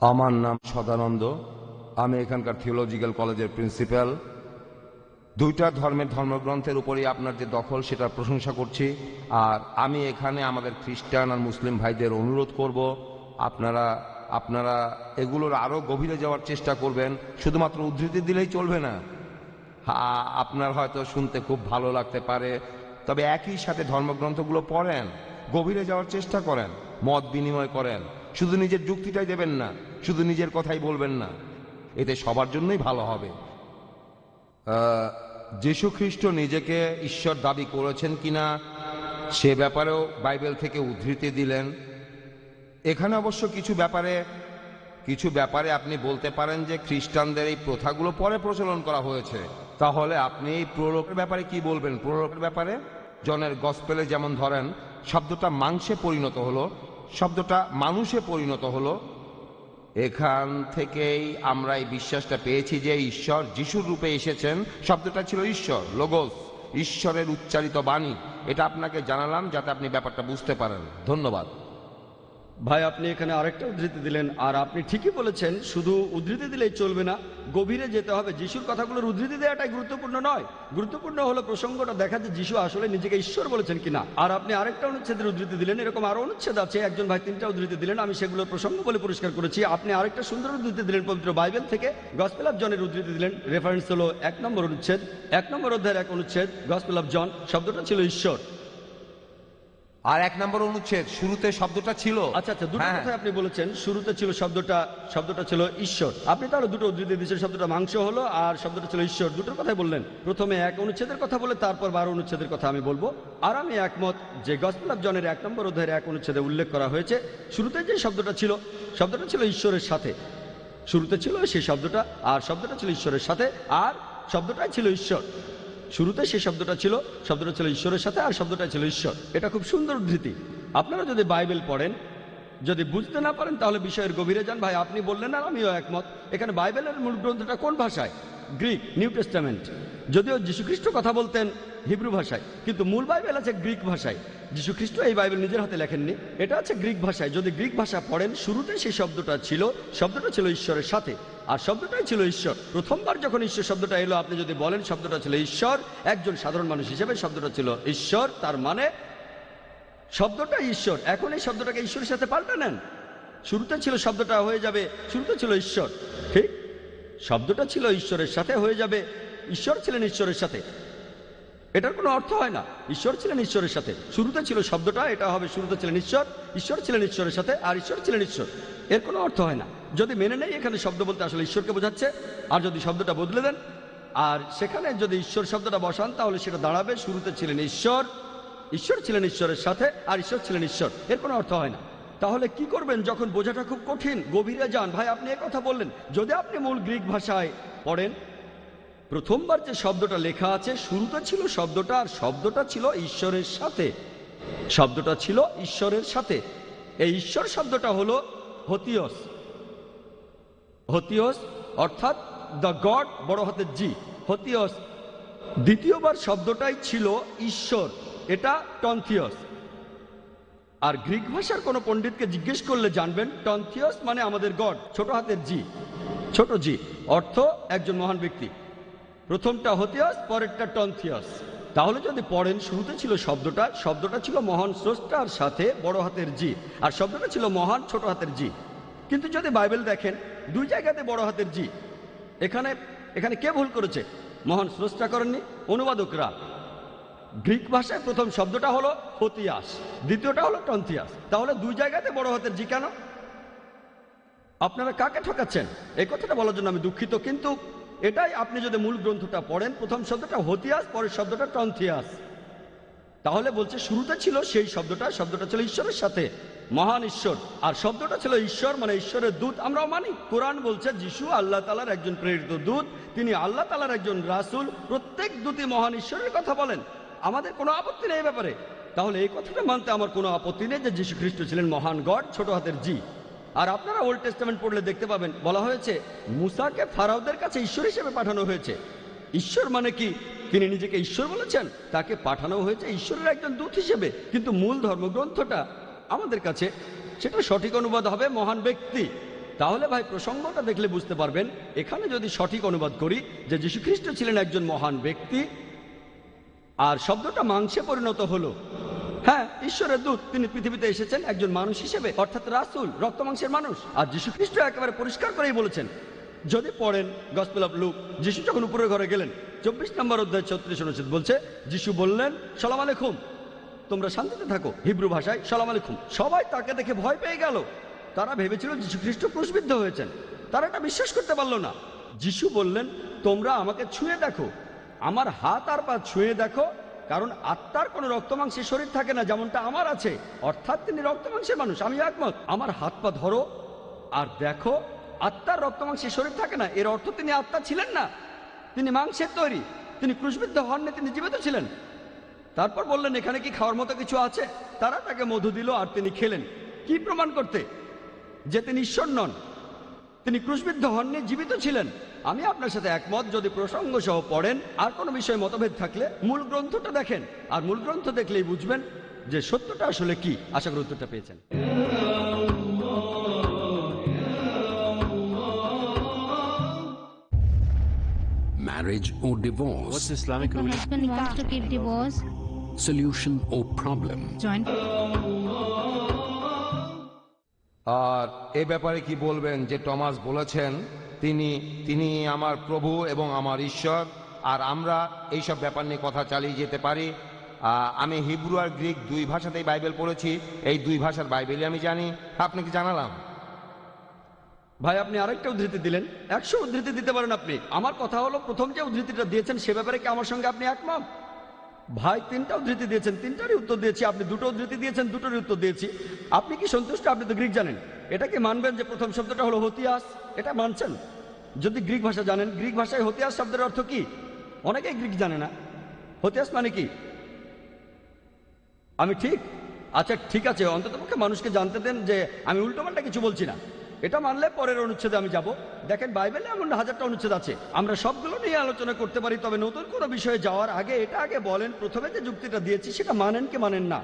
আমার নাম সদানন্দ। আমি এখানকার থিওলজিক্যাল কলেজের প্রিন্সিপাল দুইটা ধর্মের ধর্মগ্রন্থের উপরেই আপনার যে দখল, সেটার প্রশংসা করছি। আর আমি এখানে আমাদের খ্রিস্টান আর মুসলিম ভাইদের অনুরোধ করব, আপনারা আপনারা এগুলোর আরও গভীরে যাওয়ার চেষ্টা করবেন। শুধুমাত্র উদ্ধৃতি দিলেই চলবে না। আপনার হয়তো শুনতে খুব ভালো লাগতে পারে। তবে একই সাথে ধর্মগ্রন্থগুলো পড়েন, গভীরে যাওয়ার চেষ্টা করেন, মত বিনিময় করেন। শুধু নিজের যুক্তিটাই দেবেন না, শুধু নিজের কথাই বলবেন না। এতে সবার জন্যই ভালো হবে। যীশু খ্রিস্ট নিজেকে ঈশ্বর দাবি করেছেন কিনা, সে ব্যাপারেও বাইবেল থেকে উদ্ধৃতি দিলেন। এখানে অবশ্য কিছু ব্যাপারে কিছু ব্যাপারে আপনি বলতে পারেন যে খ্রিস্টানদের এই প্রথাগুলো পরে প্রচলন করা হয়েছে। তাহলে আপনি এই প্রলোকের ব্যাপারে কি বলবেন? প্রলোকের ব্যাপারে? জনের গসপেলে যেমন ধরেন, শব্দটা মাংসে পরিণত হলো শব্দটা মানুষে পরিণত হলো। এখান থেকেই আমরা এই বিশ্বাসটা পেয়েছি যে ঈশ্বর যিশুর রূপে এসেছেন। শব্দটা ছিল ঈশ্বর, লোগোস, ঈশ্বরের উচ্চারিত বাণী। এটা আপনাকে জানালাম যাতে আপনি ব্যাপারটা বুঝতে পারেন। ধন্যবাদ। ভাই, আপনি এখানে আরেকটা উদ্ধৃতি দিলেন, আর আপনি ঠিকই বলেছেন, শুধু উদ্ধৃতি দিলেই চলবে না, গভীরে যেতে হবে। যিশুর কথাগুলোর উদ্ধৃতি দেওয়াটাই গুরুত্বপূর্ণ নয়। গুরুত্বপূর্ণ হলো প্রসঙ্গটা দেখা যে যিশু আসলে নিজেকে ঈশ্বর বলেছেন কিনা। আর আপনি আরেকটা অনুচ্ছেদের উদ্ধৃতি দিলেন, এরকম আরও অনুচ্ছেদ আছে, একজন ভাই তিনটা উদ্ধৃতি দিলেন, আমি সেগুলোর প্রসঙ্গ বলে পরিষ্কার করেছি। আপনি আরেকটা সুন্দর উদ্ধৃতি দিলেন, পবিত্র বাইবেল থেকে, গসপেল অফ জনের উদ্ধৃতি দিলেন, রেফারেন্স হলো এক নম্বর অনুচ্ছেদ, এক নম্বর অধ্যায়ের এক অনুচ্ছেদ, গসপেল অফ জন, শব্দটা ছিল ঈশ্বর। আর এক নম্বর অনুচ্ছেদ শুরুতে শব্দটা ছিল। আচ্ছা আচ্ছা দুটো হ্যাঁ, কথা আপনি বলেছেন শুরুতে ছিল শব্দটা শব্দটা ছিল ঈশ্বর। আপনি তাহলে দুটো উদ্ধৃতি দিয়েছেন শব্দটা মাংস হলো আর শব্দটা ছিল ঈশ্বর। দুটোর কথাই বললেন। প্রথমে এক অনুচ্ছেদের কথা বলে তারপর বারো অনুচ্ছেদের কথা আমি বলব। আর আমি একমত যে গসপেল অফ জনের এক নম্বর অধ্যায়ের এক অনুচ্ছেদে উল্লেখ করা হয়েছে শুরুতে যে শব্দটা ছিল শব্দটা ছিল ঈশ্বরের সাথে। শুরুতে ছিল সেই শব্দটা আর শব্দটা ছিল ঈশ্বরের সাথে আর শব্দটাই ছিল ঈশ্বর। শুরুতে সেই শব্দটা ছিল শব্দটা ছিল ঈশ্বরের সাথে আর শব্দটা ছিল ঈশ্বর। এটা খুব সুন্দর উদ্ধৃতি। আপনারা যদি বাইবেল পড়েন, যদি বুঝতে না পারেন, তাহলে বিষয়ের গভীরে যান। ভাই, আপনি বললেন আর আমিও একমত। এখানে বাইবেলের মূল গ্রন্থটা কোন ভাষায়? Greek, New Testament. যদিও যীশুখ্রিস্ট কথা বলতেন হিব্রু ভাষায়, কিন্তু মূল বাইবেল আছে গ্রিক ভাষায়। যীশুখ্রিস্ট এই বাইবেল নিজের হাতে লেখেননি। এটা আছে গ্রিক ভাষায়। যদি গ্রিক ভাষা পড়েন শুরুতে সেই শব্দটা ছিল শব্দটা ছিল ঈশ্বরের সাথে। আর শব্দটাই ছিল ঈশ্বর। প্রথমবার যখন ঈশ্বর শব্দটা এলো, আপনি যদি বলেন শব্দটা ছিল ঈশ্বর, একজন সাধারণ মানুষ হিসেবে শব্দটা ছিল ঈশ্বর, তার মানে শব্দটা ঈশ্বর। এখন এই শব্দটাকে ঈশ্বরের সাথে পাল্টা নেন শুরুতে ছিল শব্দটা হয়ে যাবে, শুরুতে ছিল ঈশ্বর। শব্দটা ছিল ঈশ্বরের সাথে হয়ে যাবে। ঈশ্বর ছিলেন ঈশ্বরের সাথে। এটার কোনো অর্থ হয় না। ঈশ্বর ছিলেন ঈশ্বরের সাথে। শুরুতে ছিল শব্দটা, এটা হবে শুরুতে ছিলেন ঈশ্বর ঈশ্বর ছিলেন ঈশ্বরের সাথে, আর ঈশ্বর ছিলেন ঈশ্বর। এর কোনো অর্থ হয় না। যদি মেনে নেই, এখানে শব্দ বলতে আসলে ঈশ্বরকে বোঝাচ্ছে। আর যদি শব্দটা বদলে দেন, আর সেখানে যদি ঈশ্বর শব্দটা বসান, তাহলে সেটা দাঁড়াবে। শুরুতে ছিলেন ঈশ্বর ঈশ্বর ছিলেন ঈশ্বরের সাথে, আর ঈশ্বর ছিলেন ঈশ্বর। এর কোনো অর্থ হয় না। তাহলে কি করবেন যখন বোঝাটা খুব কঠিন? গভীরে যান। ভাই, আপনি কথা বললেন। যদি আপনি মূল গ্রিক ভাষায় পড়েন, প্রথমবার যে শব্দটা লেখা আছে, শুরুতে ছিল শব্দটা আর শব্দটা ছিল ঈশ্বরের সাথে। শব্দটা ছিল ঈশ্বরের সাথে। এই ঈশ্বর শব্দটা হলো হতিয়স। হতিয়স অর্থাৎ দ্য গড, বড় হাতের জি, হতিয়স। দ্বিতীয়বার শব্দটাই ছিল ঈশ্বর। এটা টন্থিয়স। আর গ্রিক ভাষার কোনো পণ্ডিতকে জিজ্ঞেস করলে জানবেন, টন্থিয়স মানে আমাদের গড। ছোট হাতের জি। ছোট জি, অর্থ একজন মহান ব্যক্তি। প্রথমটা হতিয়াস, পরেরটা টন্থিয়াস। তাহলে যদি পড়েন, শুরুতে ছিল শব্দটা শব্দটা ছিল মহান স্রষ্টার সাথে বড় হাতের জি, আর শব্দটা ছিল মহান ছোট হাতের জি। কিন্তু যদি বাইবেল দেখেন, দুই জায়গাতে বড় হাতের জি। এখানে এখানে কে ভুল করেছে? মহান স্রষ্টা করেননি, অনুবাদকরা। গ্রিক ভাষায় প্রথম শব্দটা হলো হতিয়াস দ্বিতীয়টা হলো টন্থিয়াস। তাহলে দুই জায়গাতে বড় হাতের জি কেন? আপনারা কাকে ঠকাচ্ছেন? এই কথাটা বলার জন্য আমি দুঃখিত, কিন্তু এটাই আপনি যদি মূল গ্রন্থটা পড়েন, প্রথম শব্দটা হতিয়াস, পরের শব্দটা টন্থিয়াস। তাহলে বলছে শুরুতে ছিল সেই শব্দটা শব্দটা ছিল ঈশ্বরের সাথে, মহান ঈশ্বর। আর শব্দটা ছিল ঈশ্বর মানে ঈশ্বরের দূত। আমরাও মানি কোরআন বলছে, যিশু আল্লাহ তালার একজন প্রেরিত দূত, তিনি আল্লাহ তালার একজন রাসূল, প্রত্যেক দূতই মহান ঈশ্বরের কথা বলেন। আমাদের কোনো আপত্তি নেই ব্যাপারে। তাহলে এই কথাটা মানতে আমার কোনো আপত্তি নেই যে যীশু খ্রিস্ট ছিলেন মহান গড, ছোট হাতের জি। আর আপনারা ওল্ড টেস্টামেন্ট পড়লে দেখতে পাবেন, বলা হয়েছে, মুসাকে ফারাওদের কাছে ঈশ্বর হিসেবে পাঠানো হয়েছে। ঈশ্বর মানে কি? তিনি নিজেকে ঈশ্বর বলেছেন, তাকে পাঠানো হয়েছে ঈশ্বরের একজন দূত হিসেবে। কিন্তু মূল ধর্মগ্রন্থটা আমাদের কাছে, সেটা সঠিক অনুবাদ হবে মহান ব্যক্তি। তাহলে ভাই, প্রসঙ্গটা দেখলে বুঝতে পারবেন, এখানে যদি সঠিক অনুবাদ করি যে যীশুখ্রিস্ট ছিলেন একজন মহান ব্যক্তি আর শব্দটা মাংসে পরিণত হলো। হ্যাঁ ঈশ্বরের দূত, তিনি পৃথিবীতে এসেছেন একজন মানুষ হিসেবে, অর্থাৎ রাসুল, রক্ত মাংসের মানুষ। আর যীশু খ্রিস্ট একেবারে পরিষ্কার করেই বলেছেন, যদি পড়েন গসপেল অফ লুক। যিশু যখন উপরের ঘরে গেলেন, চব্বিশ নম্বর অধ্যায় ছত্রিশ অনুচ্ছেদ বলছে, যিশু বললেন, সালাম আলাইকুম। তোমরা শান্তিতে থাকো। হিব্রু ভাষায়, সালাম আলাইকুম। সবাই তাকে দেখে ভয় পেয়ে গেল। তারা ভেবেছিল যীশু খ্রিস্ট ক্রুশবিদ্ধ হয়েছেন। তারা এটা বিশ্বাস করতে পারল না। যিশু বললেন, তোমরা আমাকে ছুঁয়ে দেখো। আমার হাত আর পা ছুঁয়ে দেখো, কারণ আত্মার কোনো রক্তমাংসের শরীর থাকে না, যেমনটা আমার আছে। অর্থাৎ তিনি রক্তমাংসের মানুষ, আমি একমত। আমার হাত পা ধরো আর দেখো, আত্মার রক্তমাংসের শরীর থাকে না, এর অর্থ তিনি আত্মা ছিলেন না। তিনি মাংসের তৈরি, তিনি ক্রুশবিদ্ধ হননি তিনি জীবিত ছিলেন। তারপর বললেন, এখানে কি খাওয়ার মতো কিছু আছে? তারা তাকে মধু দিল আর তিনি খেলেন। কি প্রমাণ করতে? যে তিনি ঈশ্বর নন। তিনি ক্রুশবিদ্ধ হননি, জীবিত ছিলেন। আমি আপনার সাথে একমত যদি প্রসঙ্গ সহ পড়েন আর কোনো বিষয়ে মতভেদ থাকলে মূল গ্রন্থটা দেখেন। আর মূল গ্রন্থ দেখলেই বুঝবেন যে সত্যটা আসলে কি। আশা করি উত্তরটা পেয়েছেন। Marriage or divorce, What's Islamic The ruling? husband wants to keep divorce, solution or problem. joint আর এ ব্যাপারে কি বলবেন যে টমাস বলেছেন তিনি তিনি আমার প্রভু এবং আমার ঈশ্বর। আর আমরা এইসব ব্যাপার নিয়ে কথা চালিয়ে যেতে পারি। আমি হিব্রু আর গ্রিক দুই ভাষাতেই বাইবেল পড়েছি। এই দুই ভাষার বাইবেলই আমি জানি। আপনাকে জানালাম? ভাই, আপনি আরেকটা উদ্ধৃতি দিলেন। একশো উদ্ধৃতি দিতে পারেন আপনি। আমার কথা হলো, প্রথম যে উদ্ধৃতিটা দিয়েছেন, সে ব্যাপারে কি আমার সঙ্গে আপনি একমত? ভাই, তিনটা উদ্ধৃতি দিয়েছেন। তিনটারই উত্তর দিয়েছি। আপনি দুটো উদ্ধৃতি দিয়েছেন, দুটোরই উত্তর দিয়েছি। আপনি কি সন্তুষ্ট? আপনি তো গ্রিক জানেন। এটা কি মানবেন যে প্রথম শব্দটা হলো হতিয়াস, এটা মানছেন। যদি গ্রিক ভাষা জানেন, গ্রিক ভাষায় হতিয়াস শব্দের অর্থ কি? অনেকেই গ্রিক জানে না। হতিয়াস মানে কি? আমি ঠিক? আচ্ছা ঠিক আছে, অন্ততপক্ষে মানুষকে জানতে দেন যে আমি উল্টোপাল্টা কিছু বলছি না। এটা মানলে পরের অনুচ্ছেদে আমি যাব। দেখেন, বাইবেলে এমন হাজারটা অনুচ্ছেদ আছে। আমরা সবগুলো নিয়ে আলোচনা করতে পারি, তবে নতুন কোনো বিষয়ে যাওয়ার আগে, এটা আগে বলেন। প্রথমে যে যুক্তিটা দিয়েছি, সেটা মানেন কি মানেন না।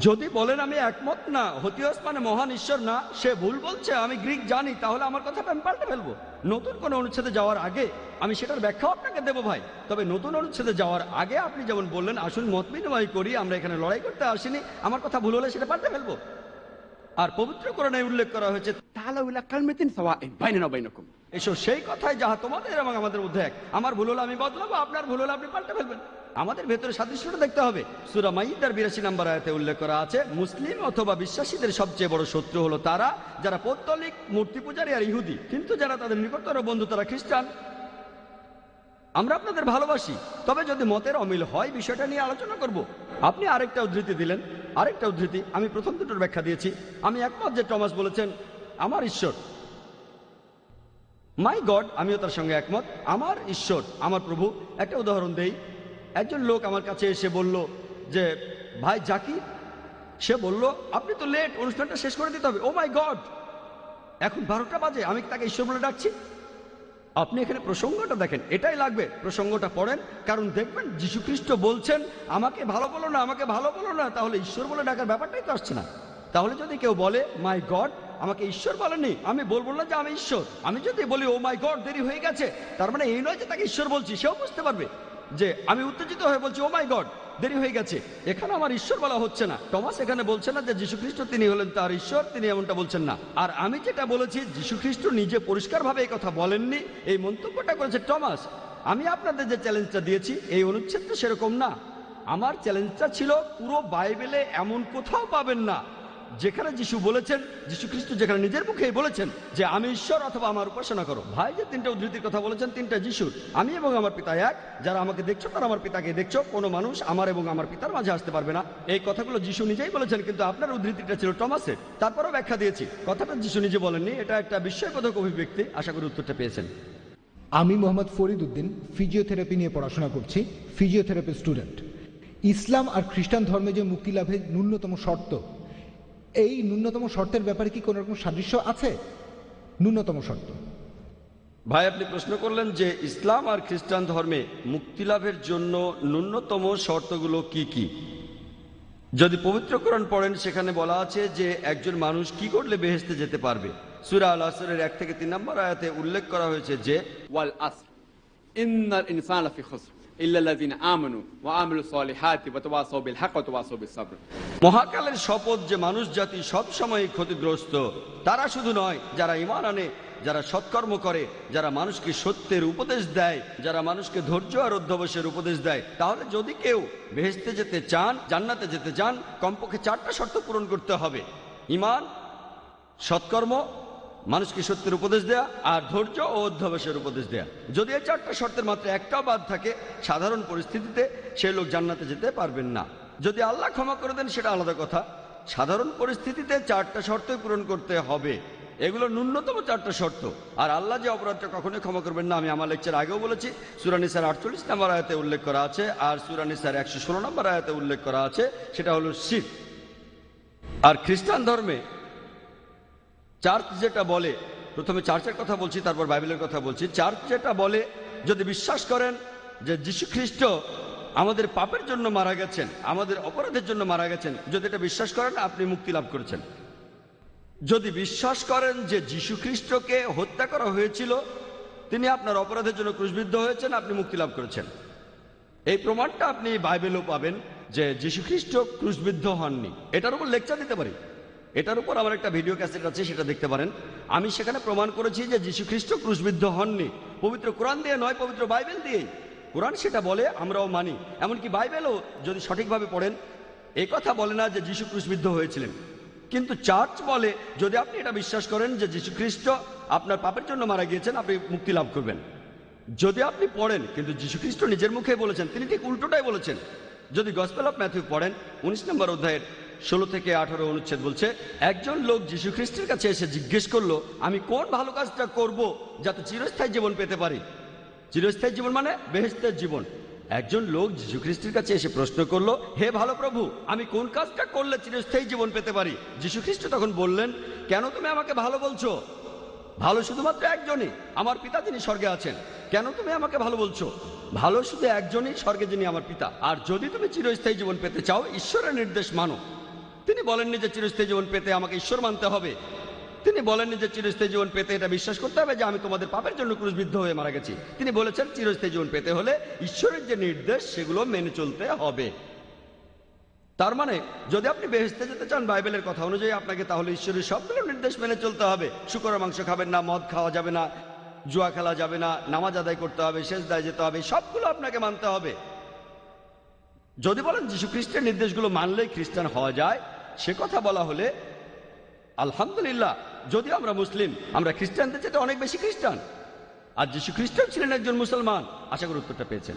যদি বলেন আমি একমত, না, হতিয়স মানে মহান ঈশ্বর, না, সে ভুল বলছে, আমি গ্রিক জানি, তাহলে আমার কথা আমি পাল্টে ফেলব। নতুন কোনো অনুচ্ছেদে যাওয়ার আগে আমি সেটার ব্যাখ্যাও আপনাকে দেবো ভাই। তবে নতুন অনুচ্ছেদে যাওয়ার আগে আপনি যেমন বললেন, আসুন মত বিনিময় করি, আমরা এখানে লড়াই করতে আসিনি, আমার কথা ভুল হলে সেটা পাল্টে ফেলব। আর পবিত্র কোরআনে উল্লেখ করা হয়েছে এসো, সেই কথাই যাহা তোমাদের এবং আমাদের মধ্যে এক। আমার ভুল হলো আমি বদলাবো, আপনার ভুল হলো আপনি পাল্টে ফেলবেন। আমাদের ভেতরে সাদৃশ্যটা দেখতে হবে। সুরা মাইদার বিরাশি নাম্বার আয়তে উল্লেখ করা আছে, মুসলিম অথবা বিশ্বাসীদের সবচেয়ে বড় শত্রু হলো তারা যারা পৌত্তলিক, মূর্তি পূজারী আর ইহুদি। কিন্তু যারা তাদের নিকটতর বন্ধু তারা খ্রিস্টান। আমরা আপনাদের ভালোবাসি, তবে যদি মতের অমিল হয়, বিষয়টা নিয়ে আলোচনা করব। আপনি আরেকটা উদ্ধৃতি দিলেন। আরেকটা উদ্ধৃতি, আমি প্রথম দুটোর ব্যাখ্যা দিয়েছি। আমি একমত যে টমাস বলেছেন, আমার ঈশ্বর। মাই গড আমিও তার সঙ্গে একমত, আমার ঈশ্বর, আমার প্রভু। একটা উদাহরণ দেই। একজন লোক আমার কাছে এসে বলল যে, ভাই জাকি সে বলল, আপনি তো লেট অনুষ্ঠানটা শেষ করে দিতে হবে। ও মাই গড এখন বারোটা বাজে, আমি তাকে ঈশ্বর বলে ডাকছি? আপনি এখানে প্রসঙ্গটা দেখেন, এটাই লাগবে, প্রসঙ্গটা পড়েন। কারণ দেখবেন, যীশুখ্রিস্ট বলছেন, আমাকে ভালো বলো না, আমাকে ভালো বলো না, তাহলে ঈশ্বর বলে ডাকার ব্যাপারটাই তো আসছে না। তাহলে যদি কেউ বলে, মাই গড, আমাকে ঈশ্বর বলেনি আমি বলব না যে আমি ঈশ্বর। আমি যদি বলি, ও মাই গড, দেরি হয়ে গেছে। তার মানে এই নয় যে তাকে ঈশ্বর বলছি, সেও বুঝতে পারবে যে আমি উত্তেজিত হয়ে বলছি, ও মাই গড। দেরি হয়ে গেছে। এখানে আমার ঈশ্বর বলা হচ্ছে না। টমাস এখানে বলছে না যে যীশুখ্রিস্ট তিনি হলেন তার ঈশ্বর, তিনি এমনটা বলছেন না। আর আমি যেটা বলেছি, যীশুখ্রিস্ট নিজে পরিষ্কারভাবে এই কথা বলেননি। এই মন্তব্যটা করেছে টমাস। আমি আপনাদের যে চ্যালেঞ্জটা দিয়েছি, এই অনুচ্ছেদটা সেরকম না। আমার চ্যালেঞ্জটা ছিল, পুরো বাইবেলে এমন কোথাও পাবেন না। যেখানে যিশু বলেছেন, যীশু খ্রিস্ট যেখানে নিজের মুখেই বলেছেন যে, আমি ঈশ্বর অথবা আমার উপাসনা করো। ভাই, যে তিনটা উদ্ধৃতির কথা বলেছেন, তিনটা যিশুর। আমি এবং আমার পিতা এক। যারা আমাকে দেখছ, তারা আমার পিতাকে দেখছ। কোনো মানুষ আমার এবং আমার পিতার মাঝে আসতে পারবে না। এই কথাগুলো যিশু নিজেই বলেছেন, কিন্তু আপনার উদ্ধৃতিটা ছিল টমাসের। তারপরও ব্যাখ্যা দিয়েছি। কথাটা যিশু নিজে বলেননি। এটা একটা বিস্ময়বোধক অভিব্যক্তি। আশা করি উত্তরটা পেয়েছেন। আমি মোহাম্মদ ফরিদ উদ্দিন ফিজিওথেরাপি নিয়ে পড়াশোনা করছি, ফিজিওথেরাপি স্টুডেন্ট। ইসলাম আর খ্রিস্টান ধর্মে যে মুক্তি লাভের ন্যূনতম শর্ত এই ন্যূনতম শর্তের ব্যাপারে কি কোন রকম সাদৃশ্য আছে? ন্যূনতম শর্ত। ভাই আপনি প্রশ্ন করলেন যে ইসলাম আর খ্রিস্টান ধর্মে মুক্তি লাভের জন্য ন্যূনতম শর্তগুলো কি কি। যদি পবিত্রকরণ পড়েন সেখানে বলা আছে যে একজন মানুষ কি করলে বেহেস্তে যেতে পারবে? সুরা আল আসরের এক থেকে তিন নম্বর আয়াতে উল্লেখ করা হয়েছে যে ওয়াল আসর। ইন্নার ইনসান ইল্লাল্লাযিনা আমানু ওয়া আমিলুস সালিহাতি ওয়া তাওয়াসাউ বিল হক মহাকালের শপথ যে মানুষ জাতি সবসময় ক্ষতিগ্রস্ত, তারা শুধু নয়, যারা ইমান আনে, যারা সৎকর্ম করে, যারা মানুষকে সত্যের উপদেশ দেয়, যারা মানুষকে ধৈর্য আর অধ্যবসের উপদেশ দেয়, তাহলে যদি কেউ ভেসতে যেতে চান, জান্নাতে যেতে চান, কমপক্ষে চারটা শর্ত পূরণ করতে হবে। ইমান, সৎকর্ম মানুষকে সত্যের উপদেশ দেয়া আর ধৈর্য ও অধ্যবসের উপদেশ দেয়া। যদি এই চারটা শর্তের মাত্র একটাও বাদ থাকে, সাধারণ পরিস্থিতিতে সে লোক জান্নাতে যেতে পারবেন না। যদি আল্লাহ ক্ষমা করে দেন, সেটা আলাদা কথা। সাধারণ পরিস্থিতিতে চারটা শর্তই পূরণ করতে হবে। এগুলো ন্যূনতম চারটা শর্ত। আর আল্লাহ যে অপরাধটা কখনোই ক্ষমা করবেন না, আমি আমার লেকচার আগেও বলেছি। সুরানিসার আটচল্লিশ নম্বর আয়াতে উল্লেখ করা আছে আর সুরানিসার একশো ষোলো নম্বর আয়াতে উল্লেখ করা আছে, সেটা হলো শিব আর খ্রিস্টান ধর্মে চার্চ যেটা বলে, প্রথমে চার্চের কথা বলছি, তারপর বাইবেলের কথা বলছি। চার্চ যেটা বলে, যদি বিশ্বাস করেন যে যীশু খ্রিস্ট আমাদের পাপের জন্য মারা গেছেন, আমাদের অপরাধের জন্য মারা গেছেন, যদি এটা বিশ্বাস করেন, আপনি মুক্তি লাভ করেছেন। যদি বিশ্বাস করেন যে যীশু খ্রিস্টকে হত্যা করা হয়েছিল, তিনি আপনার অপরাধের জন্য ক্রুশবিদ্ধ হয়েছেন, আপনি মুক্তি লাভ করেছেন। এই প্রমাণটা আপনি বাইবেলও পাবেন যে যীশু খ্রিস্ট ক্রুশবিদ্ধ হননি। এটার উপর লেকচার দিতে পারি? এটার উপর আমার একটা ভিডিও ক্যাসেট আছে, সেটা দেখতে পারেন। আমি সেখানে প্রমাণ করেছি যে যীশু খ্রিস্ট ক্রুশবিদ্ধ হননি। পবিত্র কোরআন দিয়ে নয়, পবিত্র বাইবেল দিয়েই। কোরআন সেটা বলে, আমরাও মানি। এমনকি বাইবেলও যদি সঠিকভাবে পড়েন এই কথা বলে না যে যীশু ক্রুশবিদ্ধ হয়েছিলেন। কিন্তু চার্চ বলে, যদি আপনি এটা বিশ্বাস করেন যে যীশু খ্রিস্ট আপনার পাপের জন্য মারা গিয়েছেন, আপনি মুক্তি লাভ করবেন। যদি আপনি পড়েন, কিন্তু যীশু খ্রিস্ট নিজের মুখে বলেছেন, তিনি ঠিক উল্টোটাই বলেছেন। যদি গসপেল অফ ম্যাথিউ পড়েন, উনিশ নম্বর অধ্যায়ের ষোলো থেকে আঠারো অনুচ্ছেদ বলছে, একজন লোক যীশু খ্রিস্টের কাছে এসে জিজ্ঞেস করল, আমি কোন ভালো কাজটা করব যাতে চিরস্থায়ী জীবন পেতে পারি? চিরস্থায়ী জীবন মানে বেহেস্তের জীবন। একজন লোক যীশু খ্রিস্টের কাছে এসে প্রশ্ন করল, হে ভালো প্রভু, আমি কোন কাজটা করলে চিরস্থায়ী জীবন পেতে পারি? যীশু খ্রিস্ট তখন বললেন, কেন তুমি আমাকে ভালো বলছো? ভালো শুধুমাত্র একজনই, আমার পিতা যিনি স্বর্গে আছেন। কেন তুমি আমাকে ভালো বলছো? ভালো শুধু একজনই স্বর্গে যিনি আমার পিতা। আর যদি তুমি চিরস্থায়ী জীবন পেতে চাও, ঈশ্বরের নির্দেশ মানো। তিনি বলেননি যে চিরস্থায়ী জীবন পেতে আমাকে ঈশ্বর মানতে হবে। তিনি বলেননি যে চিরস্থায়ী জীবন পেতে এটা বিশ্বাস করতে হবে যে আমি তোমাদের পাপের জন্য ক্রুশবিদ্ধ হয়ে মারা গেছি। তিনি বলেছেন চিরস্থায়ী জীবন পেতে হলে ঈশ্বরের যে নির্দেশ, সেগুলো মেনে চলতে হবে। তার মানে যদি আপনি বেহেস্তে যেতে চান বাইবেলের কথা অনুযায়ী আপনাকে তাহলে ঈশ্বরের সবগুলো নির্দেশ মেনে চলতে হবে। শুকরের মাংস খাবেন না, মদ খাওয়া যাবে না, জুয়া খেলা যাবে না, নামাজ আদায় করতে হবে, শেষ দায় যেতে হবে, সবগুলো আপনাকে মানতে হবে। যদি বলেন যীশু খ্রিস্টের নির্দেশগুলো মানলেই খ্রিস্টান হওয়া যায় সে কথা বলা হলে, আলহামদুলিল্লাহ যদি আমরা মুসলিম, আমরা খ্রিস্টানদের চেয়ে অনেক বেশি খ্রিস্টান। আর যীশু খ্রিস্টান ছিলেন একজন মুসলমান। আশা করি উত্তরটা পেয়েছেন।